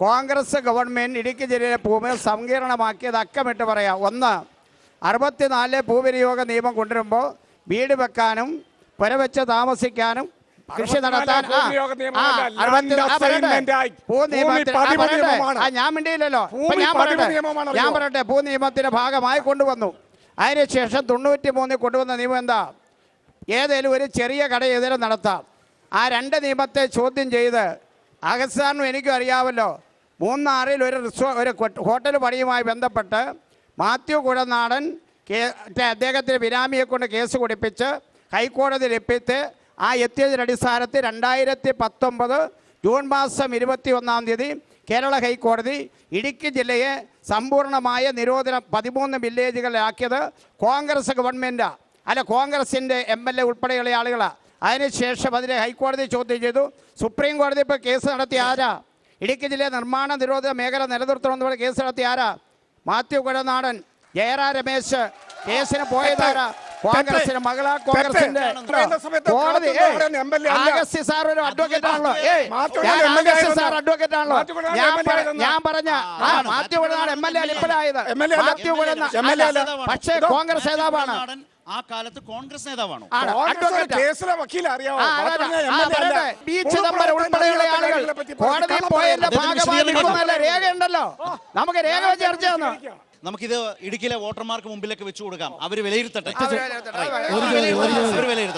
Congress government Idukki ജില്ലയിലെ ഭൂമി സങ്കീർണമാക്കിയത് അക്കമിട്ട് പറയാം. ഒന്ന് അറുപത്തിനാല് ഭൂവിനിയോഗ നിയമം കൊണ്ടുവരുമ്പോൾ വീട് വെക്കാനും പുരവെച്ച് താമസിക്കാനും കൃഷി നടത്താൻ ഞാൻ മിണ്ടിയില്ലല്ലോ. ഞാൻ പറയട്ടെ. ഞാൻ? പറയട്ടെ. ഭൂ നിയമത്തിന്റെ ഭാഗമായി കൊണ്ടുവന്നു. അതിനുശേഷം തൊണ്ണൂറ്റി മൂന്നിൽ കൊണ്ടുവന്ന നിയമം എന്താ? ഏതെങ്കിലും ഒരു ചെറിയ കട ഏതെങ്കിലും നടത്താം. ആ രണ്ട് നിയമത്തെ ചോദ്യം ചെയ്ത് അഗസ്താനും എനിക്കും അറിയാമല്ലോ. മൂന്നാറിൽ ഒരു റിസോ ഒരു ഹോട്ടൽ പണിയുമായി ബന്ധപ്പെട്ട് മാത്യു കുഴനാടൻ കേ അദ്ദേഹത്തിന് ബിനാമിയെ കൊണ്ട് കേസ് കൊടുപ്പിച്ച് ഹൈക്കോടതിയിൽ എപ്പിച്ച് ആ എത്തിയതിന്റെ അടിസ്ഥാനത്തിൽ രണ്ടായിരത്തി പത്തൊമ്പത് ജൂൺ മാസം ഇരുപത്തി ഒന്നാം തീയതി കേരള ഹൈക്കോടതി ഇടുക്കി ജില്ലയെ സമ്പൂർണമായ നിരോധനം പതിമൂന്ന് വില്ലേജുകളിലാക്കിയത് കോൺഗ്രസ് ഗവൺമെന്റാണ് അല്ല കോൺഗ്രസിന്റെ എം എൽ എ ഉൾപ്പെടെയുള്ള ആളുകളാണ് അതിനുശേഷം അതിനെ ഹൈക്കോടതി ചോദ്യം ചെയ്തു. സുപ്രീം കോടതി ഇപ്പോൾ കേസ് നടത്തിയ ആരാ? ഇടുക്കി ജില്ലയിലെ നിർമ്മാണ നിരോധന മേഖല നിലനിർത്തണമെന്ന് പറഞ്ഞ കേസ് നടത്തിയ ആരാ? മാത്യു കുഴനാടൻ ജയറാ രമേശ് കേസിന് പോയതാരാ കോൺഗ്രസിന്റെ മകളാ കോൺഗ്രസിന്റെ കോടതി. ആഗസ്തി സാർ ഒരു അഡ്വക്കേറ്റ് ആണല്ലോ. ആഗസ്തി സാർ അഡ്വക്കേറ്റ് ആണല്ലോ. ഞാൻ പറഞ്ഞ ആ Mathew Kuzhalnadan M L A ഇപ്പോഴായത്. Mathew Kuzhalnadan MLA പക്ഷേ കോൺഗ്രസ് നേതാവാണ്. ആ കാലത്ത് കോൺഗ്രസ് നേതാവാണ്. പി ചിദംബരം ഉൾപ്പെടെയുള്ള പറ്റി കോടതിയിൽ പോയതിന്റെ ഭാഗമായി രേഖയുണ്ടല്ലോ. നമുക്ക് രേഖ വെച്ച് ചർച്ച നമുക്കിത് ഇടുക്കിയിലെ വോട്ടർമാർക്ക് മുമ്പിലേക്ക് വെച്ചു കൊടുക്കാം. അവർ വിലയിരുത്തട്ടെ. വിലയിരുത്തട്ടെ. വിലയിരുത്തട്ടെ.